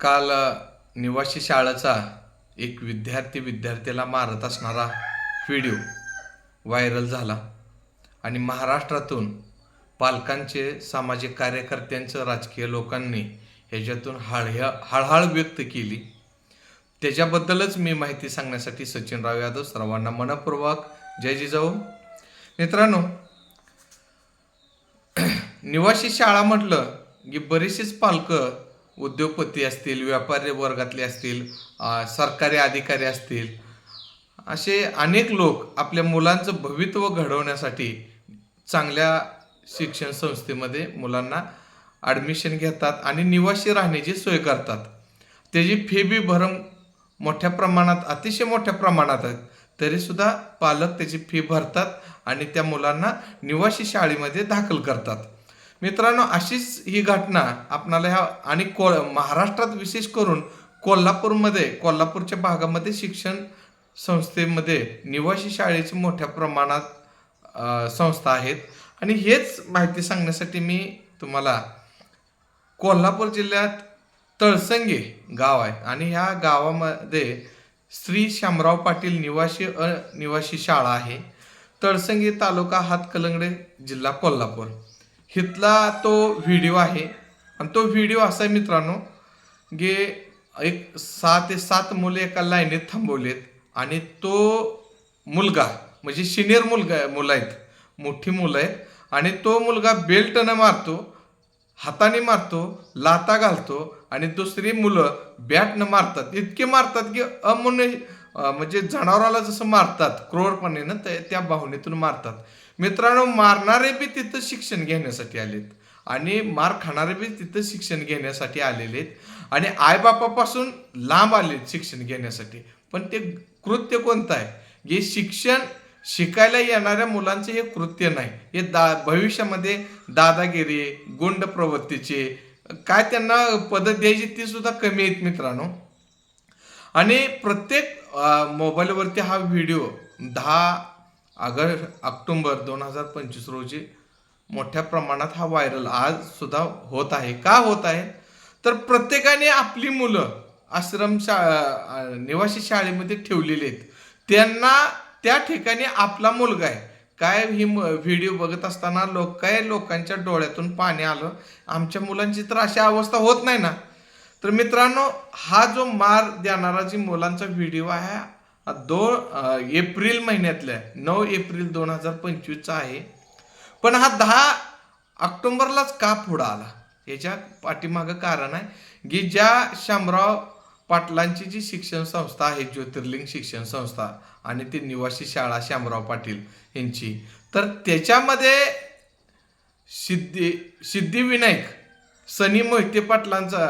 काल निवासी शाळेचा एक विद्यार्थी विद्यार्थ्याला मारत असणारा व्हिडिओ व्हायरल झाला आणि महाराष्ट्रातून पालकांचे सामाजिक कार्यकर्त्यांचं राजकीय लोकांनी ह्याच्यातून हळह्या हळहळ व्यक्त केली. त्याच्याबद्दलच मी माहिती सांगण्यासाठी सचिनराव यादव सर्वांना मनपूर्वक जय जिजाऊ. मित्रांनो निवासी शाळा म्हटलं की बरेचसेच पालकं उद्योगपती असतील व्यापारी वर्गातले असतील सरकारी अधिकारी असतील असे अनेक लोक आपल्या मुलांचं भवितव्य घडवण्यासाठी चांगल्या शिक्षण संस्थेमध्ये मुलांना ॲडमिशन घेतात आणि निवासी राहण्याची सोय करतात. त्याची फी बी भरम मोठ्या प्रमाणात अतिशय मोठ्या प्रमाणात आहेत तरीसुद्धा पालक त्याची फी भरतात आणि त्या मुलांना निवासी शाळेमध्ये दाखल करतात. मित्रांनो अशीच ही घटना आपणाला ह्या आणि को महाराष्ट्रात विशेष करून कोल्हापूरमध्ये कोल्हापूरच्या भागामध्ये शिक्षण संस्थेमध्ये निवासी शाळेची मोठ्या प्रमाणात संस्था आहेत. आणि हेच माहिती सांगण्यासाठी मी तुम्हाला कोल्हापूर जिल्ह्यात तळसंगे गाव आहे. आणि ह्या गावामध्ये श्री शामराव पाटील निवासी अनिवासी शाळा आहे. तळसंगे तालुका हातकलंगडे जिल्हा कोल्हापूर. हिथला तो व्हिडिओ आहे. आणि तो व्हिडिओ असा आहे मित्रांनो की एक सहा ते सात मुले एका लाईनीत थांबवलेत. आणि तो मुलगा म्हणजे सिनियर मुलगा मुलं आहेत. मोठी मुलं आहेत. आणि तो मुलगा बेल्टनं मारतो हाताने मारतो लाता घालतो. आणि दुसरी मुलं बॅटनं मारतात. इतके मारतात की अमूल्य म्हणजे जनावराला जसं मारतात क्रोरपणेनं ते- त्या भावनेतून मारतात. मित्रांनो मारणारे बी तिथं शिक्षण घेण्यासाठी आलेत. आणि मार खाणारे बी तिथं शिक्षण घेण्यासाठी आलेले आहेत. आणि आईबापापासून लांब आले शिक्षण घेण्यासाठी. पण ते कृत्य कोणतं आहे? जे शिक्षण शिकायला येणाऱ्या मुलांचे हे कृत्य नाही. हे दा भविष्यामध्ये दादागिरी गुंड प्रवृत्तीचे काय त्यांना पद द्यायची ती सुद्धा कमी आहेत मित्रांनो. आणि प्रत्येक मोबाईलवरती हा व्हिडिओ दहा ऑगस्ट ऑक्टोंबर दोन हजार पंचवीस रोजी मोठ्या प्रमाणात हा व्हायरल आज सुद्धा होत आहे. का होत आहे? तर प्रत्येकाने आपली मुलं आश्रम शा निवासी शाळेमध्ये ठेवलेली आहेत. त्यांना त्या ठिकाणी आपला मुलगा आहे. काय ही व्हिडिओ बघत असताना लोक काय लोकांच्या डोळ्यातून पाणी आलं? आमच्या मुलांची तर अशी अवस्था होत नाही ना. तर मित्रांनो हा जो मार देणारा जी मुलांचा व्हिडिओ आहे हा दोन एप्रिल महिन्यातल्या नऊ एप्रिल दोन हजार पंचवीसचा आहे. पण हा दहा ऑक्टोंबरलाच का पुढं आला? याच्या पाठीमागं कारण आहे की ज्या शामराव पाटलांची जी शिक्षण संस्था आहे ज्योतिर्लिंग शिक्षण संस्था आणि ती निवासी शाळा शामराव पाटील यांची तर त्याच्यामध्ये सिद्धी सिद्धिविनायक सनी मोहिते पाटलांचा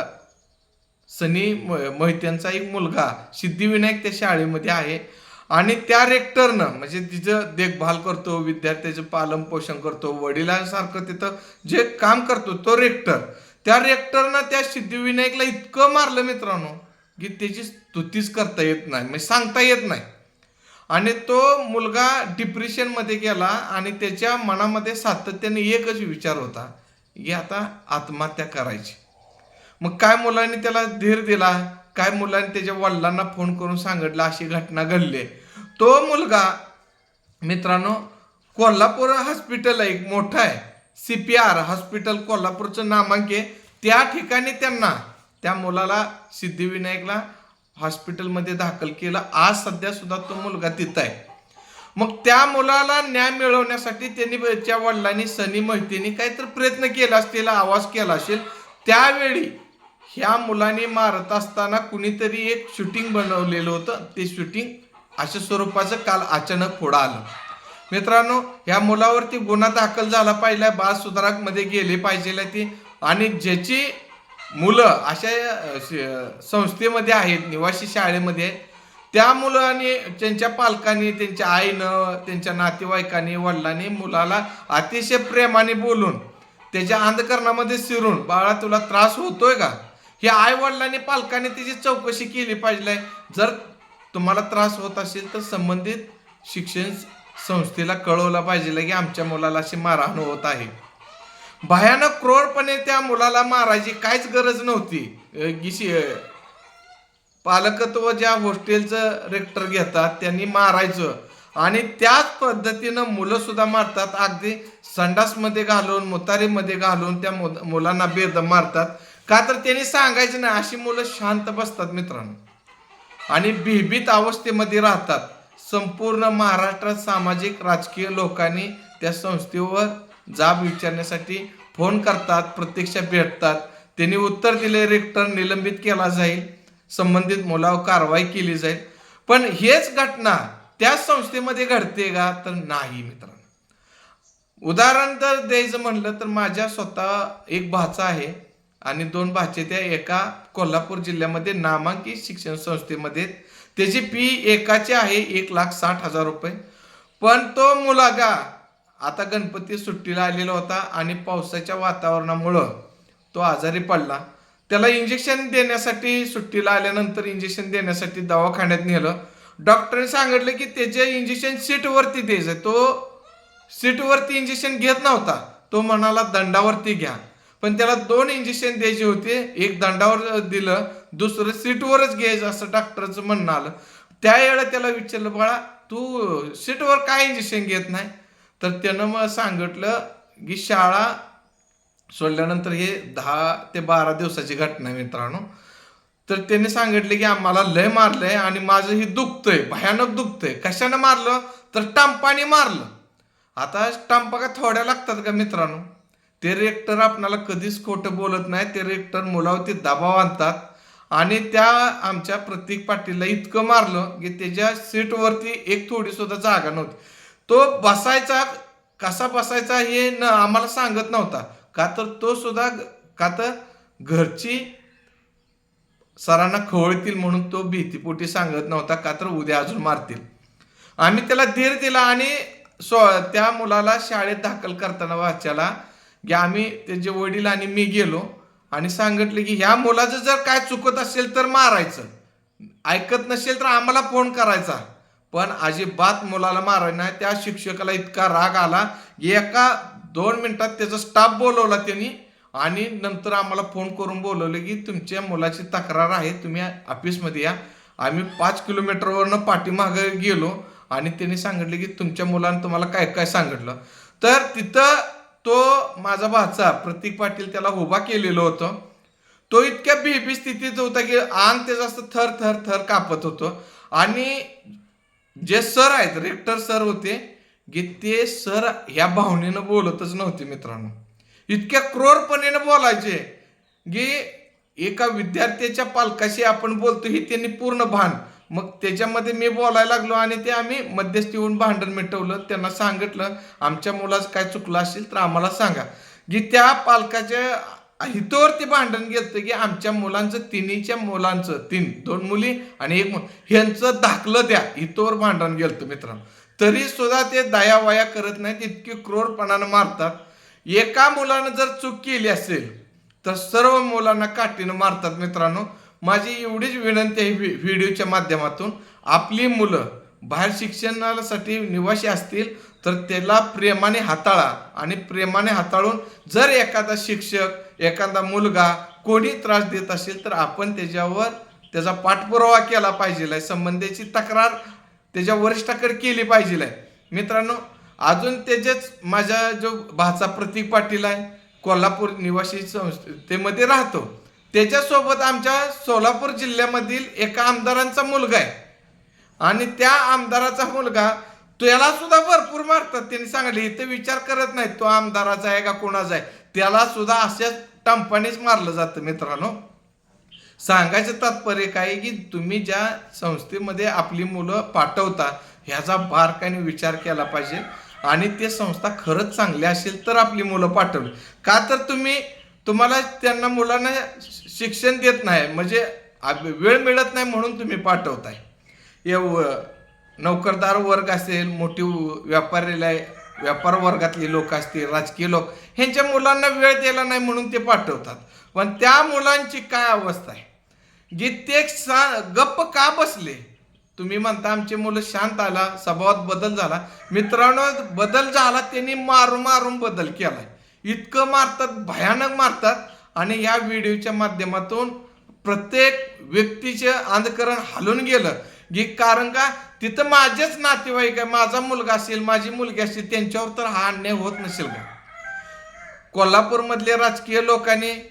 सनी म- मोहित्यांचा एक मुलगा सिद्धिविनायक त्या शाळेमध्ये आहे. आणि त्या रेक्टरनं म्हणजे तिचं देखभाल करतो विद्यार्थ्याचं पालन पोषण करतो वडिलांसारखं तिथं जे काम करतो तो रेक्टर त्या रेक्टरनं त्या सिद्धिविनायकला इतकं मारलं मित्रांनो की त्याची स्तुतीच करता येत नाही म्हणजे सांगता येत नाही. आणि तो मुलगा डिप्रेशनमध्ये गेला आणि त्याच्या मनामध्ये सातत्याने एकच विचार होता की आता आत्महत्या करायची. मग काय मुलांनी त्याला धीर दिला? काय मुलांनी त्याच्या वडिलांना फोन करून सांगितलं? अशी घटना घडली. तो मुलगा मित्रांनो कोल्हापूर हॉस्पिटल एक मोठं आहे. सी पी आर हॉस्पिटल कोल्हापूरचं नामांक आहे. त्या ठिकाणी त्यांना त्या मुलाला सिद्धिविनायकला हॉस्पिटलमध्ये दाखल केलं. आज सध्या सुद्धा तो मुलगा तिथं आहे. मग त्या मुलाला न्याय मिळवण्यासाठी त्यांनी त्या वडिलांनी सनी मोहितेनी काहीतरी प्रयत्न केला असतील आवाज केला असेल. त्यावेळी ह्या मुलाने मारत असताना कुणीतरी एक शूटिंग बनवलेलं होतं. ते शूटिंग अशा स्वरूपाचं काल अचानक पुढं आलं. मित्रांनो ह्या मुलावरती गुन्हा दाखल झाला पाहिजे बाल सुधारकमध्ये गेले पाहिजे ती. आणि ज्याची मुलं अशा संस्थेमध्ये आहेत निवासी शाळेमध्ये त्या मुलाने त्यांच्या पालकांनी त्यांच्या आईनं त्यांच्या नातेवाईकांनी वडिलांनी मुलाला अतिशय प्रेमाने बोलून त्याच्या अंधकरणामध्ये शिरून बाळा तुला त्रास होतोय का? हे आई वडिलांनी पालकांनी तिची चौकशी केली पाहिजे. जर तुम्हाला त्रास होत असेल तर संबंधित शिक्षण संस्थेला कळवलं पाहिजे. की आमच्या मुलाला अशी मारहाण होत आहे. भयानक क्रोरपणे त्या मुलाला मारायची काहीच गरज नव्हती. गिशी पालकत्व ज्या हॉस्टेलचं रेक्टर घेतात त्यांनी मारायचं. आणि त्याच पद्धतीनं मुलं सुद्धा मारतात. अगदी संडासमध्ये घालून मुतारीमध्ये घालून त्या मु मुलांना बेद मारतात. का तर त्यांनी सांगायचं नाही अशी मुलं शांत बसतात मित्रांनो. आणि भीभीत अवस्थेमध्ये राहतात. संपूर्ण महाराष्ट्रात सामाजिक राजकीय लोकांनी त्या संस्थेवर जाब विचारण्यासाठी फोन करतात प्रत्यक्ष भेटतात. त्यांनी उत्तर दिले रेक्टर निलंबित केला जाईल. संबंधित मुलावर कारवाई केली जाईल. पण हेच घटना त्याच संस्थेमध्ये घडते का? तर नाही मित्रांनो. उदाहरण तर द्यायचं म्हणलं तर माझ्या स्वतः एक भाचा आहे. आणि दोन भाचे त्या एका कोल्हापूर जिल्ह्यामध्ये नामांकित शिक्षण संस्थेमध्ये त्याची फी एकाची आहे एक लाख साठ हजार रुपये. पण तो मुलगा आता गणपती सुट्टीला आलेला होता आणि पावसाच्या वातावरणामुळं तो आजारी पडला. त्याला इंजेक्शन देण्यासाठी सुट्टीला आल्यानंतर इंजेक्शन देण्यासाठी दवाखान्यात नेलं. डॉक्टरने सांगितलं की त्याचे इंजेक्शन सीटवरती द्यायचं. तो सीटवरती इंजेक्शन घेत नव्हता. तो म्हणाला दंडावरती घ्या. पण त्याला दोन इंजेक्शन द्यायचे होते. एक दंडावर दिलं दुसरं सीटवरच घ्यायचं असं डॉक्टरचं म्हणणं आलं. त्यावेळेला त्याला विचारलं बाळा तू सीटवर काय इंजेक्शन घेत नाही? तर त्यानं मग सांगितलं की शाळा सोडल्यानंतर हे दहा ते बारा दिवसाची घटना मित्रांनो. तर त्याने सांगितले की आम्हाला लय मारलंय आणि माझं हे दुखतंय भयानक दुखतंय. कशानं मारलं? तर टांपाने मारलं. आता टांपा का थोड्या लागतात का मित्रांनो? ते रेक्टर आपणाला कधीच खोटं बोलत नाही. ते रेक्टर मुलावरती दबाव आणतात. आणि त्या आमच्या प्रतीक पाटीलला इतकं मारलं की त्याच्या सीटवरती एक थोडी सुद्धा जागा नव्हती. तो बसायचा कसा बसायचा हे न आम्हाला सांगत नव्हता. का तर तो सुद्धा का तर घरची सरांना खवळतील म्हणून तो भीतीपोटी सांगत नव्हता. का तर उद्या अजून मारतील. आम्ही त्याला धीर दिला आणि स्व त्या मुलाला शाळेत दाखल करताना वाच्याला की आम्ही त्याचे वडील आणि मी गेलो आणि सांगितले की ह्या मुलाचं जर काय चुकत असेल तर मारायचं. ऐकत नसेल तर आम्हाला फोन करायचा. पण अजिबात मुलाला मारायला नाही. त्या शिक्षकाला इतका राग आला. की एका दोन मिनिटात त्याचा स्टाफ बोलवला त्यांनी आणि नंतर आम्हाला फोन करून बोलवलं की तुमच्या मुलाची तक्रार आहे तुम्ही ऑफिसमध्ये या. आम्ही पाच किलोमीटरवरनं पाठीमागे गेलो आणि त्यांनी सांगितले की तुमच्या मुलानं तुम्हाला काय काय सांगितलं. तर तिथं तो माझा भाचा प्रतीक पाटील त्याला उभा केलेलं होतं. तो इतक्या बेबी स्थितीत होता की अंग त्याचा असं थर थर थर कापत होतो. आणि जे सर आहेत रेक्टर सर होते की ते सर ह्या भावनेनं बोलतच नव्हते मित्रांनो. इतक्या क्रोरपणेनं बोलायचे की एका विद्यार्थ्याच्या पालकाशी आपण बोलतो हे त्यांनी पूर्ण भान. मग त्याच्यामध्ये मी बोलायला लागलो आणि ते आम्ही मध्यस्थी येऊन भांडण मिटवलं त्यांना सांगितलं आमच्या मुलाचं काय चुकलं असेल तर आम्हाला सांगा. की त्या पालकाच्या हितोवरती भांडण गेलं की आमच्या मुलांचं तिन्हीच्या मुलांचं तीन दोन मुली आणि एक मुल ह्यांचं दाखलं द्या हितोवर भांडण गेलं मित्रांनो. तरी सुद्धा ते दयावया करत नाहीत इतकी क्रोरपणानं मारतात. एका मुलानं जर चूक केली असेल तर सर्व मुलांना काठीनं मारतात मित्रांनो. माझी एवढीच विनंती आहे व्हि- व्हिडिओच्या माध्यमातून. आपली मुलं बाहेर शिक्षणासाठी निवासी असतील तर त्याला प्रेमाने हाताळा आणि प्रेमाने हाताळून जर एखादा शिक्षक एखादा मुलगा कोणी त्रास देत असेल तर आपण त्याच्यावर त्याचा पाठपुरावा केला पाहिजे संबंधीची तक्रार त्याच्या वरिष्ठाकडे केली पाहिजे मित्रांनो अजून त्याच्याच माझ्या जो भाचा प्रतीक पाटील आहे कोल्हापूर निवासी संस्थेमध्ये राहतो. त्याच्यासोबत आमच्या सोलापूर जिल्ह्यामधील एका आमदारांचा मुलगा आहे. आणि त्या आमदाराचा मुलगा त्याला सुद्धा भरपूर मारतात. त्यांनी सांगले इथे विचार करत नाही तो आमदाराचा आहे का कोणाचा आहे? त्याला सुद्धा अशाच टंपानेच मारलं जातं मित्रांनो. सांगायचं तात्पर्य काय की तुम्ही ज्या संस्थेमध्ये आपली मुलं पाठवता ह्याचा बारकाने विचार केला पाहिजे. आणि ते संस्था खरंच चांगली असेल तर आपली मुलं पाठवली. का तर तुम्ही तुम्हाला त्यांना मुलांना शिक्षण देत नाही म्हणजे वेळ मिळत नाही म्हणून तुम्ही पाठवताय. एव नोकरदार वर्ग असेल मोठी व्यापारीला व्यापार वर्गातले लोक असतील राजकीय लोक ह्यांच्या मुलांना वेळ दिला नाही म्हणून ते पाठवतात. पण त्या मुलांची काय अवस्था आहे? जे ते सा गप्प का बसले? तुम्ही म्हणता आमची मुलं शांत आला स्वभावात बदल झाला. मित्रांनो बदल झाला त्यांनी मारून मारून बदल केला इतकं मारतात भयानक मारतात. आणि या व्हिडिओच्या माध्यमातून प्रत्येक व्यक्तीचे अंधकरण हलून गेलं. की कारण का? तिथं माझेच नातेवाईक आहे. माझा मुलगा असेल माझी मुलगी असेल त्यांच्यावर तर हा अन्याय होत नसेल का? कोल्हापूरमधले राजकीय लोकांनी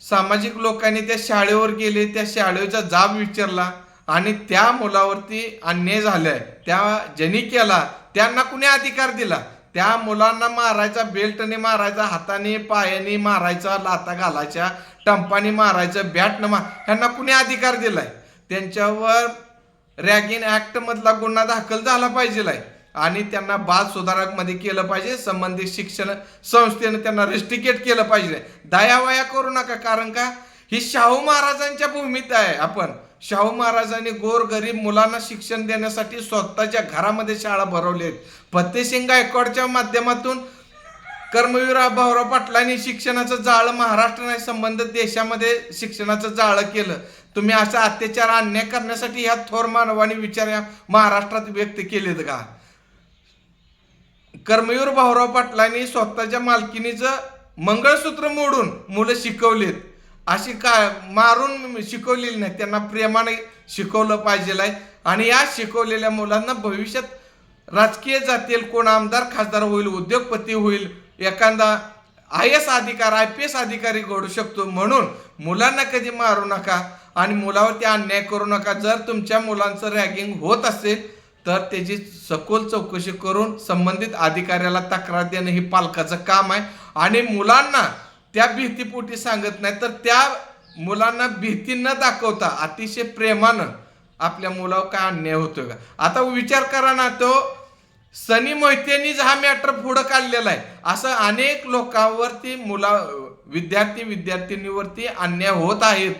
सामाजिक लोकांनी त्या शाळेवर गेले त्या शाळेचा जाब विचारला आणि त्या मुलावरती अन्याय झालाय. त्या ज्यांनी केला त्यांना कुणी अधिकार दिला? त्या मुलांना मारायचा बेल्टने मारायचा हाताने पायाने मारायचा लाता घालायच्या टंपाने मारायचं बॅटनं मार ह्यांना कुणी अधिकार दिलाय? त्यांच्यावर रॅगिंग ऍक्ट मधला गुन्हा दाखल झाला पाहिजे आणि त्यांना बाल सुधारकमध्ये केलं पाहिजे संबंधित शिक्षण संस्थेनं त्यांना रेस्टिकेट केलं पाहिजे. दयावया करू नका कारण का? ही शाहू महाराजांच्या भूमीत आहे आपण. शाहू महाराजांनी गोरगरीब मुलांना शिक्षण देण्यासाठी स्वतःच्या घरामध्ये शाळा भरवली. आहेत फतेसिंग गायकवाडच्या माध्यमातून कर्मवीर भाऊराव पाटलांनी शिक्षणाचं जाळं महाराष्ट्र नाही संबंधित देशामध्ये शिक्षणाचं जाळं केलं. तुम्ही असा अत्याचार अन्याय करण्यासाठी ह्या थोर मानवाने विचार या महाराष्ट्रात व्यक्त केलेत का? कर्मवीर भाऊराव पाटलांनी स्वतःच्या मालकीनीचं मंगळसूत्र मोडून मुलं शिकवलेत. अशी का मारून शिकवलेली नाही. त्यांना प्रेमाने शिकवलं पाहिजे आहे आणि या शिकवलेल्या मुलांना भविष्यात राजकीय जातील कोण आमदार खासदार होईल उद्योगपती होईल एखादा आय एस अधिकार आय पी एस अधिकारी घडू शकतो. म्हणून मुलांना कधी मारू नका आणि मुलावरती अन्याय करू नका. जर तुमच्या मुलांचं रॅगिंग होत असेल तर त्याची सखोल चौकशी करून संबंधित अधिकाऱ्याला तक्रार देणं ही पालकाचं काम आहे. आणि मुलांना त्या भीतीपोटी सांगत नाही तर त्या मुलांना भीती न दाखवता अतिशय प्रेमानं आपल्या मुलावर काय अन्याय होतोय का? आता विचार करा ना तो सनी मोहितेनीच हा मॅटर पुढं काढलेला आहे असं अनेक लोकांवरती मुला विद्यार्थी विद्यार्थिनीवरती अन्याय होत आहेत.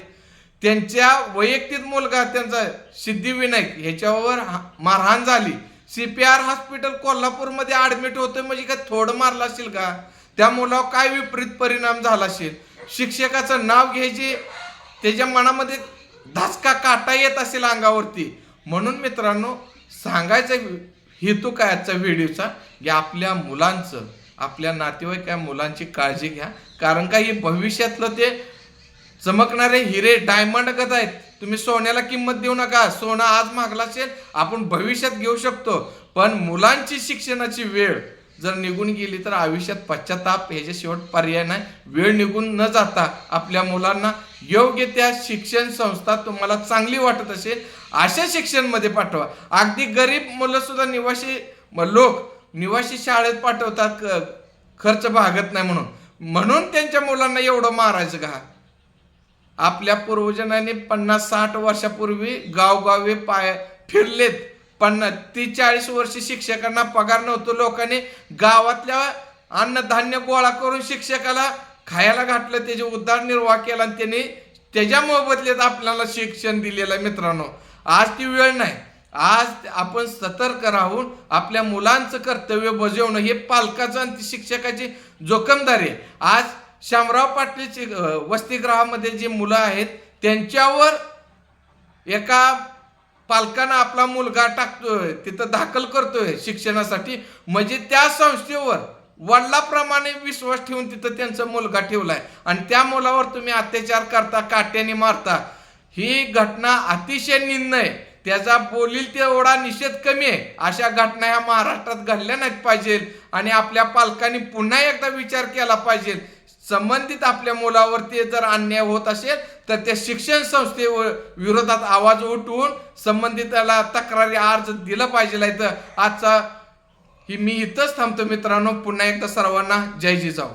त्यांच्या वैयक्तिक मुलगा त्यांचा सिद्धिविनायक ह्याच्यावर मारहाण झाली. सी पी आर हॉस्पिटल कोल्हापूरमध्ये ॲडमिट होतोय म्हणजे काय थोडं मारलं असेल का? त्या मुलावर काय विपरीत परिणाम झाला असेल? शिक्षकाचं नाव घ्यायचे त्याच्या मनामध्ये धासका काटा येत असेल अंगावरती. म्हणून मित्रांनो सांगायचं हेतू काय आजचा व्हिडिओचा? की आपल्या मुलांचं आपल्या नातेवाईक या मुलांची काळजी घ्या. कारण का हे भविष्यातलं ते चमकणारे हिरे डायमंड गत आहेत. तुम्ही सोन्याला किंमत देऊ नका. सोनं आज मागला असेल आपण भविष्यात घेऊ शकतो. पण मुलांची शिक्षणाची वेळ जर निघून गेली तर आयुष्यात पश्चाताप ह्याच्या शेवट पर्याय नाही. वेळ निघून न जाता आपल्या मुलांना योग्य त्या शिक्षण संस्था तुम्हाला चांगली वाटत असेल अशा शिक्षणमध्ये पाठवा. अगदी गरीब मुलं सुद्धा निवासी लोक निवासी शाळेत पाठवतात खर्च भागत नाही म्हणून. म्हणून त्यांच्या मुलांना एवढं मारायचं का? आपल्या पूर्वजनांनी पन्नास साठ वर्षापूर्वी गावगावे पाय फिरलेत. पन्नास तीस चाळीस वर्ष शिक्षकांना पगार नव्हतो. लोकांनी गावातल्या अन्नधान्य गोळा करून शिक्षकाला खायला घातलं. त्याचे उदारनिर्वाह केला आणि त्यांनी त्याच्या मोबदल्यात आपल्याला शिक्षण दिलेलं आहे मित्रांनो. आज ती वेळ नाही. आज आपण सतर्क राहून आपल्या मुलांचं कर्तव्य बजावणं हे पालकाचं आणि शिक्षकाची जोखमदारी आहे. आज शामराव पाटीलची वसतिगृहामध्ये जी मुलं आहेत त्यांच्यावर एका पालकानं आपला मुलगा टाकतोय तिथं दाखल करतोय शिक्षणासाठी. म्हणजे त्या संस्थेवर वडिलाप्रमाणे विश्वास ठेवून तिथं त्यांचा मुलगा ठेवलाय. आणि त्या मुलावर तुम्ही अत्याचार करता काट्याने मारता ही घटना अतिशय निर्णय त्याचा बोलील तेवढा निषेध कमी आहे. अशा घटना ह्या महाराष्ट्रात घडल्या नाहीत पाहिजे आणि आपल्या पालकांनी पुन्हा एकदा विचार केला पाहिजे संबंधित आपल्या मुलावरती जर अन्याय होत असेल तर त्या शिक्षण संस्थेवर विरोधात आवाज उठवून संबंधिताला तक्रारी अर्ज दिला पाहिजे. तर आजचा ही मी इथंच थांबतो मित्रांनो. पुन्हा एकदा सर्वांना जय जिजाऊ.